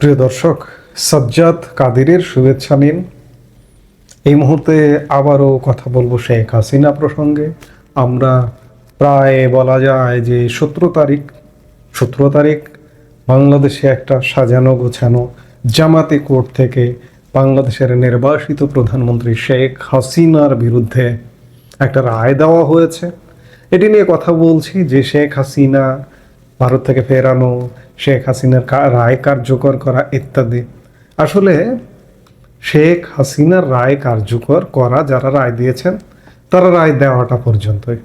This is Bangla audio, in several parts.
প্রিয় দর্শক, সাজ্জাদ কাদিরের শুভেচ্ছা নিন। এই মুহূর্তে আবারও কথা বলব শেখ হাসিনা প্রসঙ্গে। আমরা প্রায় বলা যায় যে সতেরো তারিখ সতেরো তারিখ বাংলাদেশে একটা সাজানো গোছানো জামাতি কোর্ট থেকে বাংলাদেশের নির্বাসিত প্রধানমন্ত্রী শেখ হাসিনার বিরুদ্ধে একটা রায় দেওয়া হয়েছে। এটি নিয়ে কথা বলছি যে শেখ হাসিনা ভারত থেকে ফেরানো শেখ হাসিনার রায় কার্যকর করা ইত্যাদি। আসলে শেখ হাসিনার রায় কার্যকর করা যারা রায় দিয়েছেন, তারা রায় দেওয়াটা পর্যন্তই।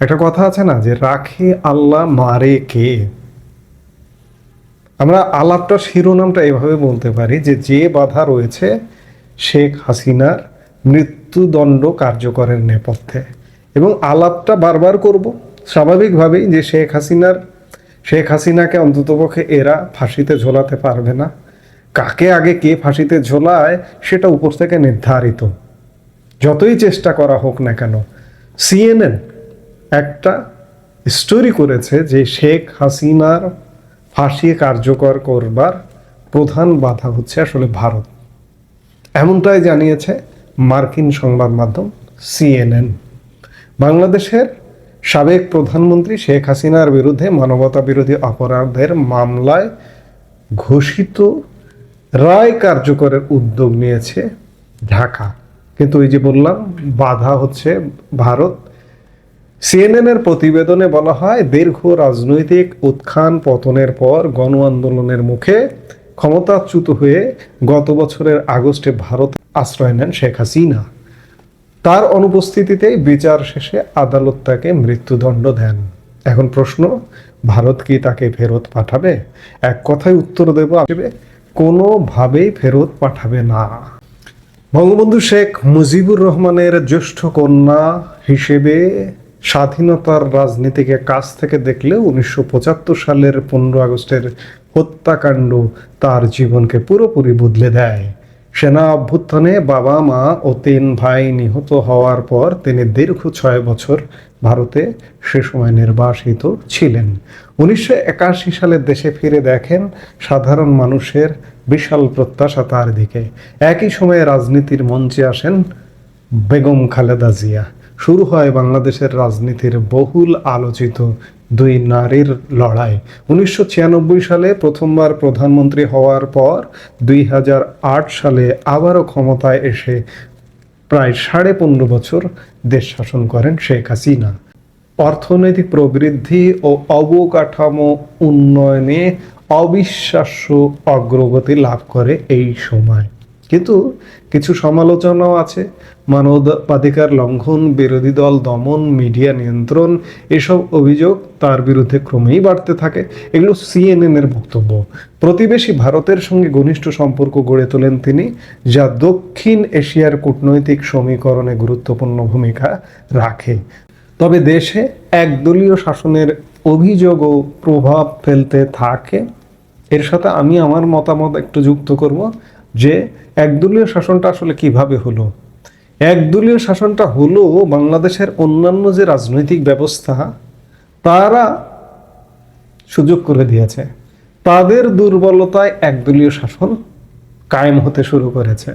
একটা কথা আছে না যে, রাখে আল্লাহ, মারে কে? আমরা আলাপটা শিরোনামটা এভাবে বলতে পারি যে যে বাধা রয়েছে, শেখ হাসিনার মৃত্যুদণ্ড কার্যকরের নেপথ্যে। এবং আলাপটা বারবার করব, স্বাভাবিকভাবেই যে শেখ হাসিনার শেখ হাসিনাকে অন্ততপক্ষে এরা ফাঁসিতে ঝোলাতে পারবে না। কাকে আগে কে ফাঁসিতে ঝোলায় সেটা উপর থেকে নির্ধারিত। যতই চেষ্টা করা হোক না কেন সিএনএন একটা স্টোরি করেছে যে শেখ হাসিনার ফাঁসি কার্যকর করবার প্রধান বাধা হচ্ছে আসলে ভারত। এমনটাই জানিয়েছে মার্কিন সংবাদ মাধ্যম সিএনএন বাংলাদেশের সাবেক প্রধানমন্ত্রী শেখ হাসিনার বিরুদ্ধে মানবতা বিরোধী অপরাধের মামলায় ঘোষিত রায় কার্যকরের উদ্যোগ নিয়েছে ঢাকা। কিন্তু ওই যে বললাম, বাধা হচ্ছে ভারত। সিএনএন এর প্রতিবেদনে বলা হয়, দীর্ঘ রাজনৈতিক উত্থান পতনের পর গণ আন্দোলনের মুখে ক্ষমতাচ্যুত হয়ে গত বছরের আগস্টে ভারত আশ্রয় নেন শেখ হাসিনা। তার অনুপস্থিতিতেই বিচার শেষে আদালত তাকে মৃত্যুদণ্ড দেন। এখন প্রশ্ন, ভারত কি তাকে ফেরত পাঠাবে? এক কথায় উত্তর দেব, আসবে, কোনোভাবেই ফেরত পাঠাবে না। বঙ্গবন্ধু শেখ মুজিবুর রহমানের জ্যেষ্ঠ কন্যা হিসেবে স্বাধীনতার রাজনীতিকে কাছ থেকে দেখলে উনিশশো পঁচাত্তর সালের পনেরো আগস্টের হত্যাকাণ্ড তার জীবনকে পুরোপুরি বদলে দেয়। সেনা অভ্যুত্থানে বাবা, মা ও তিন ভাই নিহত হওয়ার পর তিনি দীর্ঘ ছয় বছর ভারতে সে সময় নির্বাসিত ছিলেন। উনিশশো একাশি সালে দেশে ফিরে দেখেন সাধারণ মানুষের বিশাল প্রত্যাশা তার দিকে। একই সময়ে রাজনীতির মঞ্চে আসেন বেগম খালেদা জিয়া। শুরু হয় বাংলাদেশের রাজনীতির বহুল আলোচিত দুই নারীর লড়াই। উনিশশো ছিয়ানব্বই সালে প্রথমবার প্রধানমন্ত্রী হওয়ার পর দুই সালে আবারও ক্ষমতায় এসে প্রায় সাড়ে পনেরো বছর দেশ শাসন করেন শেখ হাসিনা। অর্থনৈতিক প্রবৃদ্ধি ও অবকাঠামো উন্নয়নে অবিশ্বাস্য অগ্রগতি লাভ করে এই সময়। কিন্তু কিছু সমালোচনাও আছে। মানবাধিকার লঙ্ঘন, বিরোধী দল দমন, মিডিয়া নিয়ন্ত্রণ, এসব অভিযোগ তার বিরুদ্ধে ক্রমেই বাড়তে থাকে। এগুলো সিএনএন এর বক্তব্য। প্রতিবেশী ভারতের সঙ্গে ঘনিষ্ঠ সম্পর্ক গড়ে তোলেন তিনি, যা দক্ষিণ এশিয়ার কূটনৈতিক সমীকরণে গুরুত্বপূর্ণ ভূমিকা রাখে। তবে দেশে একদলীয় শাসনের অভিযোগও প্রভাব ফেলতে থাকে। এর সাথে আমি আমার মতামত একটু যুক্ত করব। যে একদলীয় শাসনটা আসলে কীভাবে হলো? একদলীয় শাসনটা হলো বাংলাদেশের অন্যান্য যে রাজনৈতিক ব্যবস্থা, তারা সুযোগ করে দিয়েছে। তাদের দুর্বলতায় একদলীয় শাসন কায়েম হতে শুরু করেছে।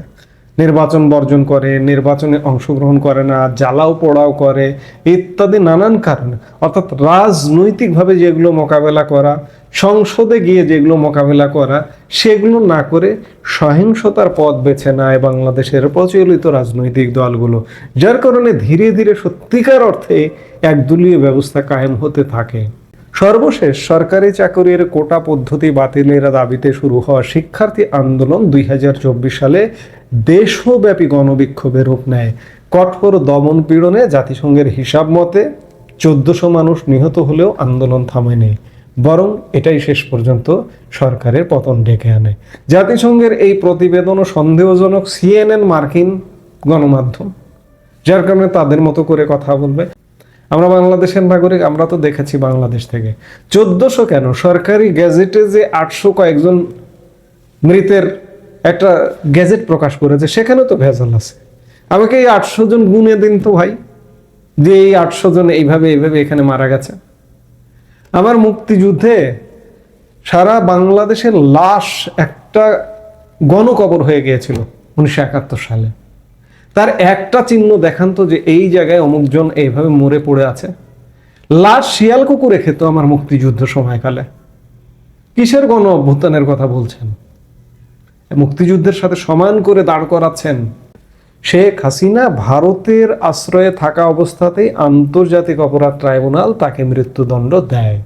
নির্বাচন বর্জন করে, নির্বাচনে অংশগ্রহণ করে না, জ্বালাও পোড়াও করে, ইত্যাদি নানান কারণ। অর্থাৎ রাজনৈতিকভাবে যেগুলো মোকাবেলা করা সংসদে গিয়ে যেগুলো মোকাবেলা করা, সেগুলো না করে সহিংসতার পথ বেছে নেয় বাংলাদেশের প্রচলিত রাজনৈতিক দলগুলো। যার কারণে ধীরে ধীরে সত্যিকার অর্থে একদলীয় ব্যবস্থা কায়েম হতে থাকে। সর্বশেষ সরকারি চাকরির কোটা পদ্ধতি বাতিলের দাবিতে শুরু হওয়া শিক্ষার্থী আন্দোলন দুই হাজার চব্বিশ সালে দেশব্যাপী গণবিক্ষোভের রূপ নেয়। কঠোর দমন পীড়নে জাতিসংঘের হিসাব মতে চোদ্দশো মানুষ নিহত হলেও আন্দোলন থামেনি। বরং এটাই শেষ পর্যন্ত সরকারের পতন ডেকে আনে। জাতিসংঘের এই প্রতিবেদনও সন্দেহজনক সিএনএন মার্কিন গণমাধ্যম, যার কারণে তাদের মতো করে কথা বলবে। আমরা বাংলাদেশের নাগরিক, আমরা তো দেখেছি বাংলাদেশ থেকে। চোদ্দশো কেন? সরকারি গ্যাজেটে যে আটশো কয়েকজন মৃতের একটা গ্যাজেট প্রকাশ করেছে, সেখানে তো ভেজাল আছে। আমাকে এই আটশো জন গুনে দিন তো ভাই। যে এই আটশো জন এইভাবে এইভাবে এখানে মারা গেছে। আমার মুক্তিযুদ্ধে সারা বাংলাদেশের লাশ একটা গণকবর হয়ে গিয়েছিল উনিশশো একাত্তর সালে। তার একটা চিহ্ন দেখান তো যে এই জায়গায় অমুকজন এইভাবে মরে পড়ে আছে। লাশ শিয়াল কুকুরে খেত আমার মুক্তিযুদ্ধ সময়কালে। কিসের গণ অভ্যুত্থানের কথা বলছেন? মুক্তিযুদ্ধের সাথে সমান করে দাঁড় করাচ্ছেন শেখ হাসিনা ভারতের আশ্রয়ে থাকা অবস্থাতেই আন্তর্জাতিক অপরাধ ট্রাইব্যুনাল তাকে মৃত্যুদণ্ড দেয়।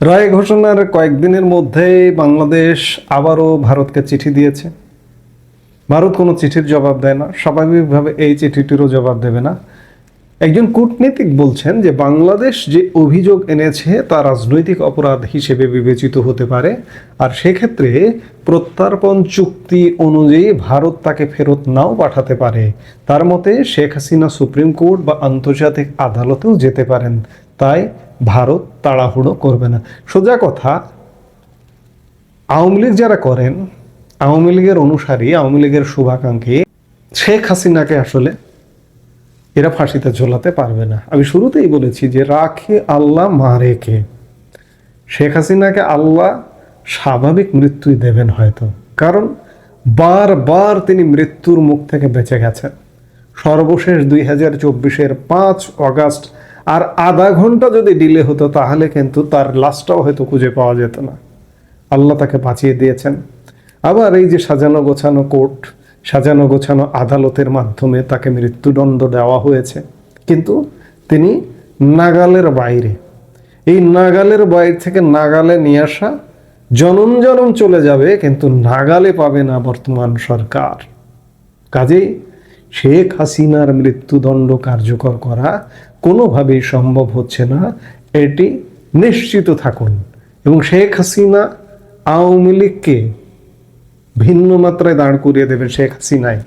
রায় ঘোষণার কয়েকদিনের মধ্যেই বাংলাদেশ আবারও ভারতকে চিঠি দিয়েছে। ভারত কোনো চিঠির জবাব দেয় না। স্বাভাবিকভাবে এই চিঠিটিরও জবাব দেবে না। একজন কূটনীতিক বলছেন যে বাংলাদেশ যে অভিযোগ এনেছে তা রাজনৈতিক অপরাধ হিসেবে বিবেচিত হতে পারে। আর সেক্ষেত্রে প্রত্যর্পণ চুক্তি অনুযায়ী ভারত তাকে ফেরত নাও পাঠাতে পারে। তার মতে শেখ হাসিনা সুপ্রিম কোর্ট বা আন্তর্জাতিক আদালতেও যেতে পারেন। তাই ভারত তাড়াহুড়ো করবে না। সোজা কথা, আওয়ামী লীগ যারা করেন, আওয়ামী লীগের অনুসারী, আওয়ামী লীগের শুভাকাঙ্ক্ষী, শেখ হাসিনাকে আসলে এরা ফাঁসিতে ঝোলাতে পারবে না। আমি শুরুতেই বলেছি যে রাখে আল্লাহ, মারে কে? শেখ হাসিনাকে আল্লাহ স্বাভাবিক মৃত্যুই দেবেন হয়তো। কারণ বারবার তিনি মৃত্যুর মুখ থেকে বেঁচে গেছেন। সর্বশেষ দুই হাজার চব্বিশের পাঁচ অগাস্ট আর আধা ঘণ্টা যদি ডিলে হতো, তাহলে কিন্তু তার লাশটাও হয়তো খুঁজে পাওয়া যেত না। আল্লাহ তাকে বাঁচিয়ে দিয়েছেন। আবার এই যে সাজানো গোছানো কোর্ট সাজানো গোছানো আদালতের মাধ্যমে তাকে মৃত্যুদণ্ড দেওয়া হয়েছে। কিন্তু তিনি নাগালের বাইরে। এই নাগালের বাইরে থেকে নাগালে নিয়ে আসা জনম জনম চলে যাবে, কিন্তু নাগালে পাবে না বর্তমান সরকার। কাজেই শেখ হাসিনার মৃত্যুদণ্ড কার্যকর করা কোনোভাবেই সম্ভব হচ্ছে না। এটি নিশ্চিত থাকুন। এবং শেখ হাসিনা আওয়ামী লীগকে ভিন্ন মাত্রায় দাঁড় করিয়ে দেবেন শেখ হাসিনাই।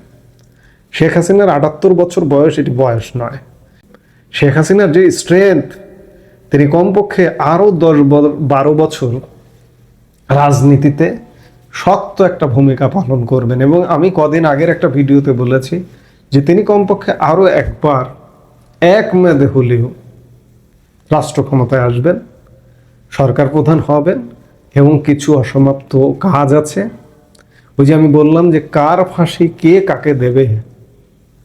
শেখ হাসিনার আটাত্তর বছর বয়স এটি বয়স নয়। শেখ হাসিনার যে স্ট্রেংথ তিনি কমপক্ষে আরও দশ বারো বছর রাজনীতিতে শক্ত একটা ভূমিকা পালন করবেন। এবং আমি কদিন আগের একটা ভিডিওতে বলেছি যে তিনি কমপক্ষে আরও একবার এক মেয়াদে হলেও রাষ্ট্র ক্ষমতায় আসবেন, সরকার প্রধান হবেন এবং কিছু অসমাপ্ত কাজ আছে। ওই যে আমি বললাম যে কার ফাঁসি কে কাকে দেবে?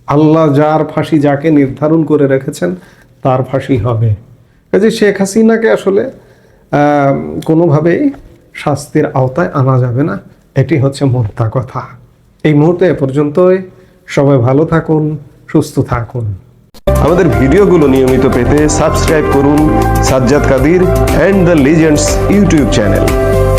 আল্লাহ যার ফাঁসি যাকে নির্ধারণ করে রেখেছেন, তার ফাঁসি হবে। কাজে শেখ হাসিনাকে আসলে কোনোভাবেই শাস্তির আওতায় আনা যাবে না। এটি হচ্ছে মোদ্দা কথা। এই মুহূর্তে এ পর্যন্তই। সবাই ভালো থাকুন, সুস্থ থাকুন। আমাদের ভিডিওগুলো নিয়মিত পেতে সাবস্ক্রাইব করুন Sajjad Kadir and the legends YouTube channel.